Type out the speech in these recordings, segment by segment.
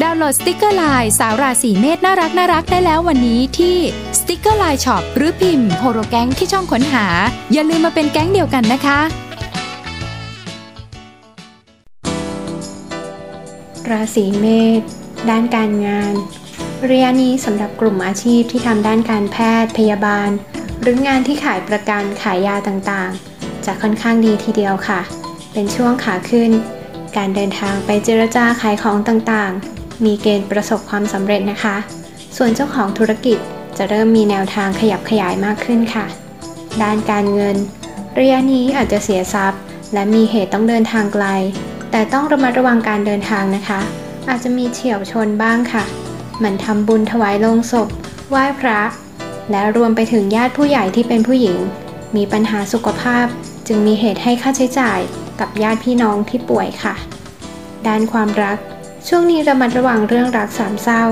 ดาวน์โหลดสติกเกอร์ไลน์สาวราศีเมษน่ารักน่ารักได้แล้ววันนี้ที่สติกเกอร์ไลน์ช็อปหรือพิมพ์โฮโรแก๊งที่ช่องค้นหา อย่าลืมมาเป็นแก๊งเดียวกันนะคะ ราศีเมษด้านการงานระยะนี้สำหรับกลุ่มอาชีพที่ทำด้านการแพทย์พยาบาล หรืองานที่ขายประกันขายยาต่างๆ จะค่อนข้างดีทีเดียวค่ะ เป็นช่วงขาขึ้น การเดินทางไปเจรจาขายของต่างๆ มีเกณฑ์ประสบความสำเร็จนะคะ ส่วนเจ้าของธุรกิจจะเริ่มมีแนวทางขยับขยายมากขึ้นค่ะ ด้านการเงิน ระยะนี้อาจจะเสียทรัพย์ และมีเหตุต้องเดินทางไกล แต่ต้องระมัดระวังการเดินทางนะคะ อาจจะมีเฉียวชนบ้างค่ะหมันทำบุญถวายลงศพ ไหว้พระ และรวมไปถึงญาติผู้ใหญ่ที่เป็นผู้หญิง มีปัญหาสุขภาพ จึงมีเหตุให้ค่าใช้จ่ายกับญาติพี่น้องที่ป่วยค่ะ ด้านความรัก ช่วงนี้ระมัดระวังเรื่องรักสามเศร้า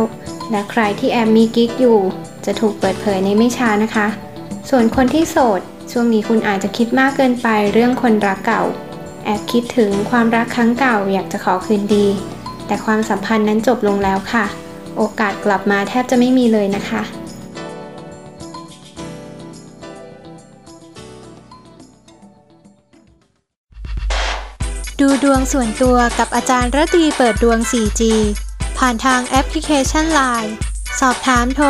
และใครที่แอบมีกิ๊กอยู่ จะถูกเปิดเผยในไม่ช้านะคะ ส่วนคนที่โสด ช่วงนี้คุณอาจจะคิดมากเกินไปเรื่องคนรักเก่า แอบคิดถึงความรักครั้งเก่าอยากจะขอคืนดี แต่ความสัมพันธ์นั้นจบลงแล้วค่ะ โอกาสกลับมาแทบจะไม่มีเลยนะคะ ดูดวงส่วนตัวกับอาจารย์ระตีเปิดดวง 4G ผ่านทางแอปพลิเคชัน Line สอบถามโทร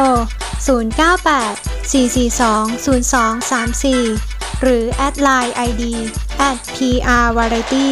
098 442 0234 หรือแอดไลน์ ID at PR Variety